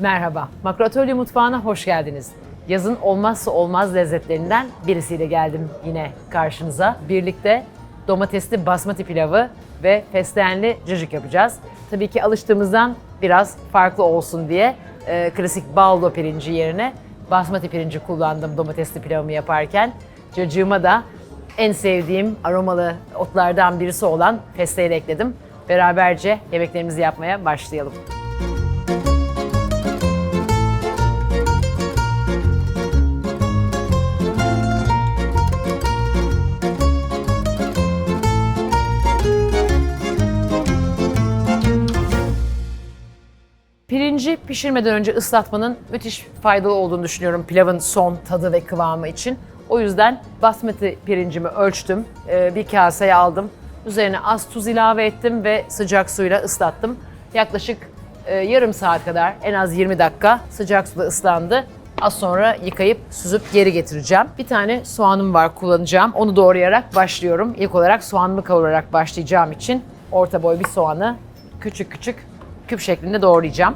Merhaba, Makro Atölye Mutfağı'na hoş geldiniz. Yazın olmazsa olmaz lezzetlerinden birisiyle geldim yine karşınıza. Birlikte domatesli basmati pilavı ve fesleğenli cacık yapacağız. Tabii ki alıştığımızdan biraz farklı olsun diye e, klasik baldo pirinci yerine basmati pirinci kullandım domatesli pilavımı yaparken. Cacığıma da en sevdiğim aromalı otlardan birisi olan fesleğeni ekledim. Beraberce yemeklerimizi yapmaya başlayalım. Pirinci pişirmeden önce ıslatmanın müthiş faydalı olduğunu düşünüyorum pilavın son tadı ve kıvamı için. O yüzden basmati pirincimi ölçtüm, Ee, bir kaseye aldım. Üzerine az tuz ilave ettim ve sıcak suyla ıslattım. Yaklaşık e, yarım saat kadar, en az 20 dakika sıcak suda ıslandı. Az sonra yıkayıp süzüp geri getireceğim. Bir tane soğanım var kullanacağım. Onu doğrayarak başlıyorum. İlk olarak soğanımı kavurarak başlayacağım için orta boy bir soğanı küçük küçük küp şeklinde doğrayacağım.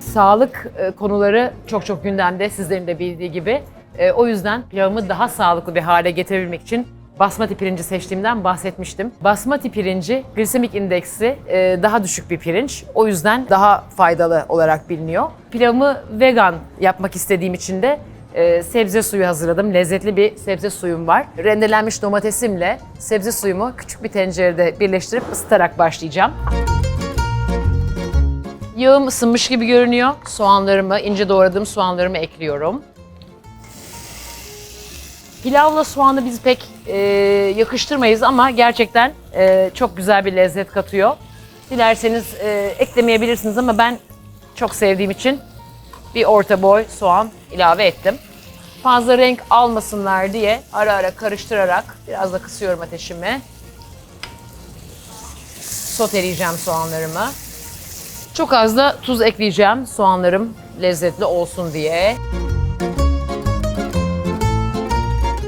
Sağlık e, konuları çok çok gündemde sizlerin de bildiği gibi. E, O yüzden pilavımı daha sağlıklı bir hale getirebilmek için basmati pirinci seçtiğimden bahsetmiştim. Basmati pirinci glisemik indeksi e, daha düşük bir pirinç. O yüzden daha faydalı olarak biliniyor. Pilavımı vegan yapmak istediğim için de e, sebze suyu hazırladım. Lezzetli bir sebze suyum var. Rendelenmiş domatesimle sebze suyumu küçük bir tencerede birleştirip ısıtarak başlayacağım. Yağım ısınmış gibi görünüyor. Soğanlarımı, ince doğradığım soğanlarımı ekliyorum. Pilavla soğanı biz pek e, yakıştırmayız ama gerçekten e, çok güzel bir lezzet katıyor. Dilerseniz e, eklemeyebilirsiniz ama ben çok sevdiğim için bir orta boy soğan ilave ettim. Fazla renk almasınlar diye ara ara karıştırarak biraz da kısıyorum ateşimi. Soteleyeceğim soğanlarımı. Çok az da tuz ekleyeceğim soğanlarım lezzetli olsun diye.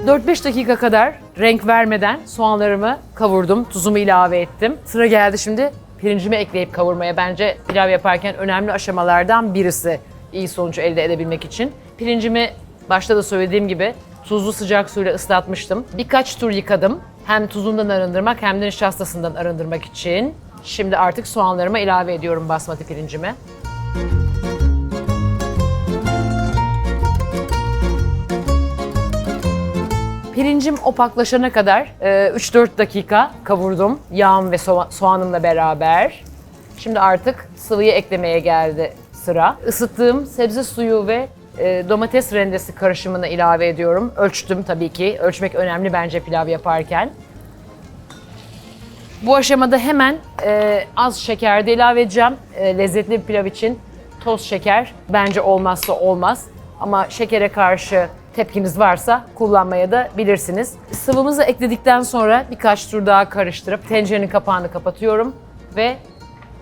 4-5 dakika kadar renk vermeden soğanlarımı kavurdum, tuzumu ilave ettim. Sıra geldi şimdi pirincimi ekleyip kavurmaya. Bence pilav yaparken önemli aşamalardan birisi iyi sonucu elde edebilmek için. Pirincimi başta da söylediğim gibi tuzlu sıcak suyla ıslatmıştım. Birkaç tur yıkadım. Hem tuzundan arındırmak hem de nişastasından arındırmak için. Şimdi artık soğanlarıma ilave ediyorum basmati pirincimi. Pirincim opaklaşana kadar e, 3-4 dakika kavurdum yağım ve soğa- soğanımla beraber. Şimdi artık sıvıyı eklemeye geldi sıra. Isıttığım sebze suyu ve e, domates rendesi karışımını ilave ediyorum. Ölçtüm tabii ki. Ölçmek önemli bence pilav yaparken. Bu aşamada hemen e, az şeker de ilave edeceğim. E, lezzetli bir pilav için toz şeker bence olmazsa olmaz. Ama şekere karşı tepkiniz varsa kullanmaya da bilirsiniz. Sıvımızı ekledikten sonra birkaç tur daha karıştırıp tencerenin kapağını kapatıyorum ve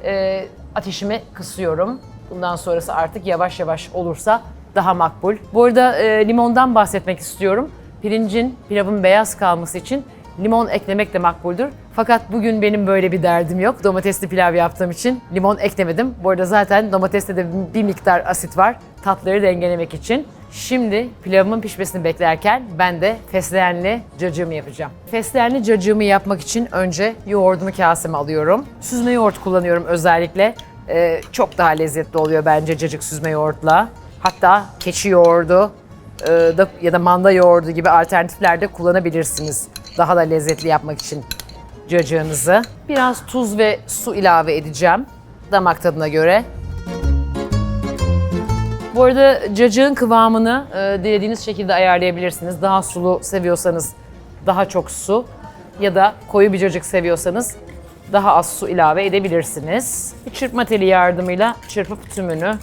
e, ateşimi kısıyorum. Bundan sonrası artık yavaş yavaş olursa daha makbul. Bu arada e, limondan bahsetmek istiyorum. Pirincin, pilavın beyaz kalması için limon eklemek de makbuldür. Fakat bugün benim böyle bir derdim yok. Domatesli pilav yaptığım için limon eklemedim. Bu arada zaten domateste de bir miktar asit var. Tatları dengelemek için. Şimdi pilavımın pişmesini beklerken ben de fesleğenli cacığımı yapacağım. Fesleğenli cacığımı yapmak için önce yoğurdumu kaseme alıyorum. Süzme yoğurt kullanıyorum özellikle. Ee, çok daha lezzetli oluyor bence cacık süzme yoğurtla. Hatta keçi yoğurdu e, da, ya da manda yoğurdu gibi alternatifler de kullanabilirsiniz. Daha da lezzetli yapmak için cacığınızı. Biraz tuz ve su ilave edeceğim damak tadına göre. Bu arada cacığın kıvamını e, dilediğiniz şekilde ayarlayabilirsiniz. Daha sulu seviyorsanız daha çok su ya da koyu bir cacık seviyorsanız daha az su ilave edebilirsiniz. Bir çırpma teli yardımıyla çırpıp tümünü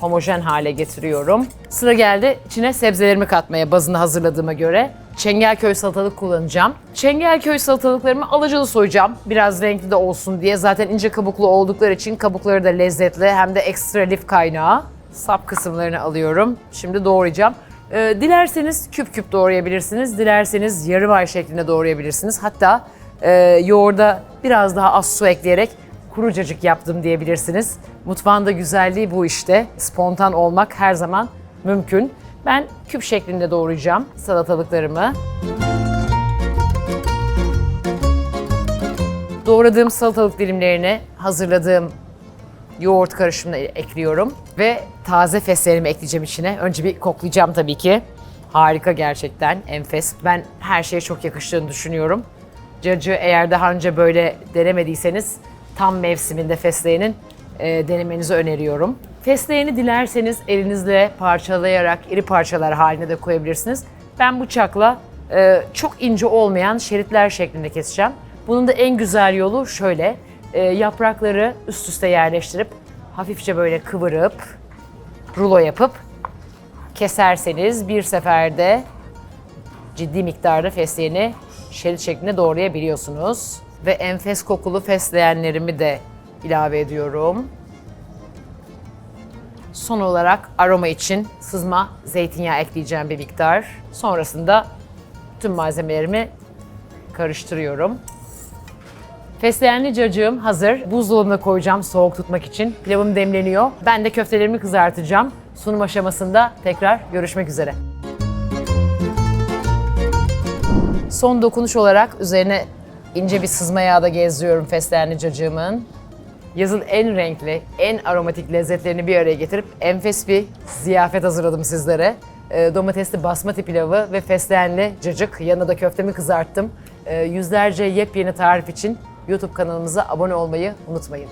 homojen hale getiriyorum. Sıra geldi içine sebzelerimi katmaya bazını hazırladığıma göre. Çengelköy salatalık kullanacağım. Çengelköy salatalıklarımı alıcılı soyacağım. Biraz renkli de olsun diye. Zaten ince kabuklu oldukları için kabukları da lezzetli hem de ekstra lif kaynağı. Sap kısımlarını alıyorum. Şimdi doğrayacağım. Ee, dilerseniz küp küp doğrayabilirsiniz. Dilerseniz yarım ay şeklinde doğrayabilirsiniz. Hatta e, yoğurda biraz daha az su ekleyerek kuru cacık yaptım diyebilirsiniz. Mutfağında güzelliği bu işte. Spontan olmak her zaman mümkün. Ben küp şeklinde doğrayacağım salatalıklarımı. Doğradığım salatalık dilimlerini hazırladığım yoğurt karışımına ekliyorum ve taze fesleğenimi ekleyeceğim içine. Önce bir koklayacağım tabii ki. Harika gerçekten, enfes. Ben her şeye çok yakıştığını düşünüyorum. Cacığı eğer daha önce böyle denemediyseniz tam mevsiminde fesleğenin e, denemenizi öneriyorum. Fesleğeni dilerseniz elinizle parçalayarak iri parçalar haline de koyabilirsiniz. Ben bıçakla e, çok ince olmayan şeritler şeklinde keseceğim. Bunun da en güzel yolu şöyle. e, yaprakları üst üste yerleştirip hafifçe böyle kıvırıp rulo yapıp keserseniz bir seferde ciddi miktarda fesleğeni şerit şeklinde doğrayabiliyorsunuz. Ve enfes kokulu fesleğenlerimi de ilave ediyorum. Son olarak aroma için sızma zeytinyağı ekleyeceğim bir miktar. Sonrasında tüm malzemelerimi karıştırıyorum. Fesleğenli cacığım hazır. Buzdolabına koyacağım soğuk tutmak için. Pilavım demleniyor. Ben de köftelerimi kızartacağım. Sunum aşamasında tekrar görüşmek üzere. Son dokunuş olarak üzerine ince bir sızma yağı da gezdiriyorum fesleğenli cacığımın. Yazın en renkli, en aromatik lezzetlerini bir araya getirip enfes bir ziyafet hazırladım sizlere. Ee, domatesli basmati pilavı ve fesleğenli cacık. Yanına da köftemi kızarttım. Ee, yüzlerce yepyeni tarif için YouTube kanalımıza abone olmayı unutmayın.